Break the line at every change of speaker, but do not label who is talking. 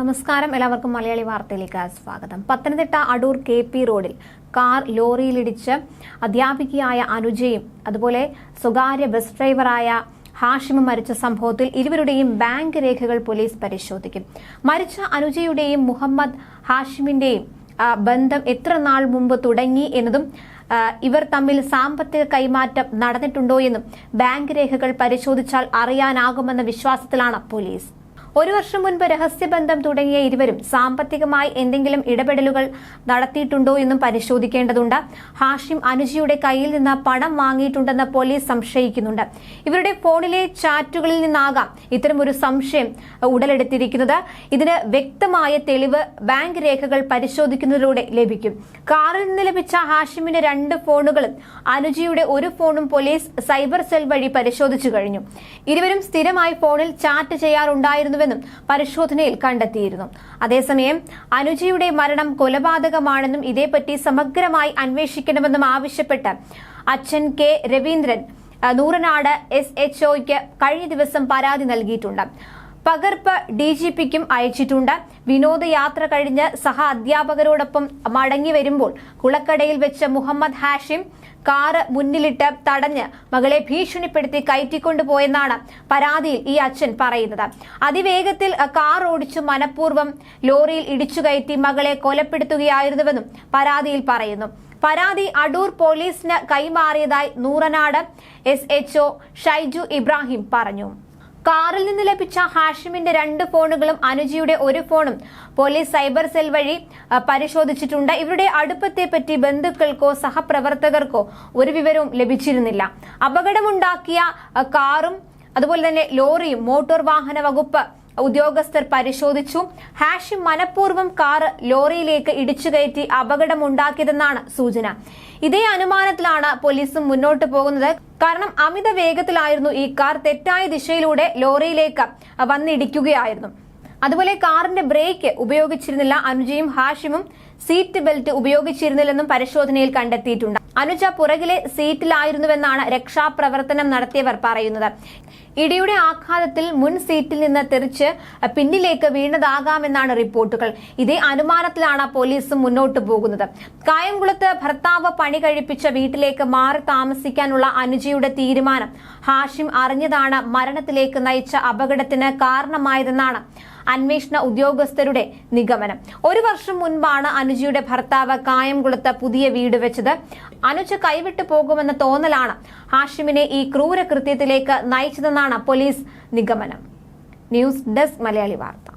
നമസ്കാരം. എല്ലാവർക്കും മലയാളി വാർത്തയിലേക്ക് സ്വാഗതം. പത്തനംതിട്ട അടൂർ കെ പി റോഡിൽ കാർ ലോറിയിലിടിച്ച് അധ്യാപികയായ അനുജയും അതുപോലെ സ്വകാര്യ ബസ് ഡ്രൈവറായ ഹാഷിമും മരിച്ച സംഭവത്തിൽ ഇരുവരുടെയും ബാങ്ക് രേഖകൾ പോലീസ് പരിശോധിക്കും. മരിച്ച അനുജയുടെയും മുഹമ്മദ് ഹാഷിമിന്റെയും ബന്ധം എത്ര നാൾ മുമ്പ് തുടങ്ങി എന്നതും ഇവർ തമ്മിൽ സാമ്പത്തിക കൈമാറ്റം നടന്നിട്ടുണ്ടോ എന്നും ബാങ്ക് രേഖകൾ പരിശോധിച്ചാൽ അറിയാനാകുമെന്ന വിശ്വാസത്തിലാണ് പോലീസ്. ഒരു വർഷം മുൻപ് രഹസ്യബന്ധം തുടങ്ങിയ ഇരുവരും സാമ്പത്തികമായി എന്തെങ്കിലും ഇടപെടലുകൾ നടത്തിയിട്ടുണ്ടോ എന്നും പരിശോധിക്കേണ്ടതുണ്ട്. ഹാഷിം അനുജിയുടെ കയ്യിൽ നിന്ന് പണം വാങ്ങിയിട്ടുണ്ടെന്ന് പോലീസ് സംശയിക്കുന്നുണ്ട്. ഇവരുടെ ഫോണിലെ ചാറ്റുകളിൽ നിന്നാകാം ഇത്തരം ഒരു സംശയം ഉടലെടുത്തിരിക്കുന്നത്. ഇതിന് വ്യക്തമായ തെളിവ് ബാങ്ക് രേഖകൾ പരിശോധിക്കുന്നതിലൂടെ ലഭിക്കും. കാറിൽ നിന്ന് ലഭിച്ച ഹാഷിമിന്റെ രണ്ട് ഫോണുകളും അനുജിയുടെ ഒരു ഫോണും പോലീസ് സൈബർ സെൽ വഴി പരിശോധിച്ചു കഴിഞ്ഞു. ഇരുവരും സ്ഥിരമായി ഫോണിൽ ചാറ്റ് ചെയ്യാറുണ്ടായിരുന്നുവെന്നും പരിശോധനയിൽ കണ്ടെത്തിയിരുന്നു. അതേസമയം അനുജയുടെ മരണം കൊലപാതകമാണെന്നും ഇതേപ്പറ്റി സമഗ്രമായി അന്വേഷിക്കണമെന്നും ആവശ്യപ്പെട്ട് അച്ഛൻ K Raveendran Nooranad S H ഒയ്ക്ക് കഴിഞ്ഞ ദിവസം പരാതി നൽകിയിട്ടുണ്ട്. പകർപ്പ് ഡി ജി പിക്കും അയച്ചിട്ടുണ്ട്. വിനോദയാത്ര കഴിഞ്ഞ് സഹ അധ്യാപകരോടൊപ്പം മടങ്ങി വരുമ്പോൾ കുളക്കടയിൽ വെച്ച് മുഹമ്മദ് ഹാഷിം കാറ് മുന്നിലിട്ട് തടഞ്ഞ് മകളെ ഭീഷണിപ്പെടുത്തി കയറ്റിക്കൊണ്ടുപോയെന്നാണ് പരാതിയിൽ ഈ അച്ഛൻ പറയുന്നത്. അതിവേഗത്തിൽ കാർ ഓടിച്ചു മനഃപൂർവം ലോറിയിൽ ഇടിച്ചു കയറ്റി മകളെ കൊലപ്പെടുത്തുകയായിരുന്നുവെന്നും പരാതിയിൽ പറയുന്നു. പരാതി അടൂർ പോലീസിന് കൈമാറിയതായി Nooranad S H O Shaiju Ibrahim പറഞ്ഞു. കാറിൽ നിന്ന് ലഭിച്ച ഹാഷിമിന്റെ രണ്ട് ഫോണുകളും അനുജിയുടെ ഒരു ഫോണും പോലീസ് സൈബർ സെൽ വഴി പരിശോധിച്ചിട്ടുണ്ട്. ഇവരുടെ അടുപ്പത്തെ പറ്റി ബന്ധുക്കൾക്കോ സഹപ്രവർത്തകർക്കോ ഒരു വിവരവും ലഭിച്ചിരുന്നില്ല. അപകടമുണ്ടാക്കിയ കാറും അതുപോലെ തന്നെ ലോറിയും മോട്ടോർ വാഹന വകുപ്പ് ഉദ്യോഗസ്ഥർ പരിശോധിച്ചു. ഹാഷിം മനഃപൂർവം കാർ ലോറിയിലേക്ക് ഇടിച്ചു കയറ്റി അപകടമുണ്ടാക്കിയതെന്നാണ് സൂചന. ഇതേ അനുമാനത്തിലാണ് പോലീസും മുന്നോട്ട് പോകുന്നത്. കാരണം അമിത വേഗത്തിലായിരുന്നു ഈ കാർ തെറ്റായ ദിശയിലൂടെ ലോറിയിലേക്ക് വന്നിടിക്കുകയായിരുന്നു. അതുപോലെ കാറിന്റെ ബ്രേക്ക് ഉപയോഗിച്ചിരുന്നില്ല അനുജയും ഹാഷിമും. സീറ്റ് ബെൽറ്റ് ഉപയോഗിച്ചിരുന്നില്ലെന്നും പരിശോധനയിൽ കണ്ടെത്തിയിട്ടുണ്ട്. അനുജ പുറകിലെ സീറ്റിലായിരുന്നുവെന്നാണ് രക്ഷാപ്രവർത്തനം നടത്തിയവർ പറയുന്നത്. ഇടിയുടെ ആഘാതത്തിൽ മുൻ സീറ്റിൽ നിന്ന് തെറിച്ച് പിന്നിലേക്ക് വീണതാകാമെന്നാണ് റിപ്പോർട്ടുകൾ. ഇതേ അനുമാനത്തിലാണ് പോലീസും മുന്നോട്ട് പോകുന്നത്. കായംകുളത്ത് ഭർത്താവ് പണി കഴിപ്പിച്ച വീട്ടിലേക്ക് മാറി താമസിക്കാനുള്ള അനുജയുടെ തീരുമാനം. ഹാഷിം അറിഞ്ഞതാണ് മരണത്തിലേക്ക് നയിച്ച അപകടത്തിന് കാരണമായതെന്നാണ് അന്വേഷണ ഉദ്യോഗസ്ഥരുടെ നിഗമനം. ഒരു വർഷം മുൻപാണ് അനുജയുടെ ഭർത്താവ് കായംകുളത്ത് പുതിയ വീട് വെച്ചത് അനുജ കൈവിട്ടു പോകുമെന്ന തോന്നലാണ്. ഹാഷിമിനെ ഈ ക്രൂരകൃത്യത്തിലേക്ക് നയിച്ചതെന്നാണ് പോലീസ് നിഗമനം. ന്യൂസ് ഡെസ്ക് മലയാളി വാർത്ത.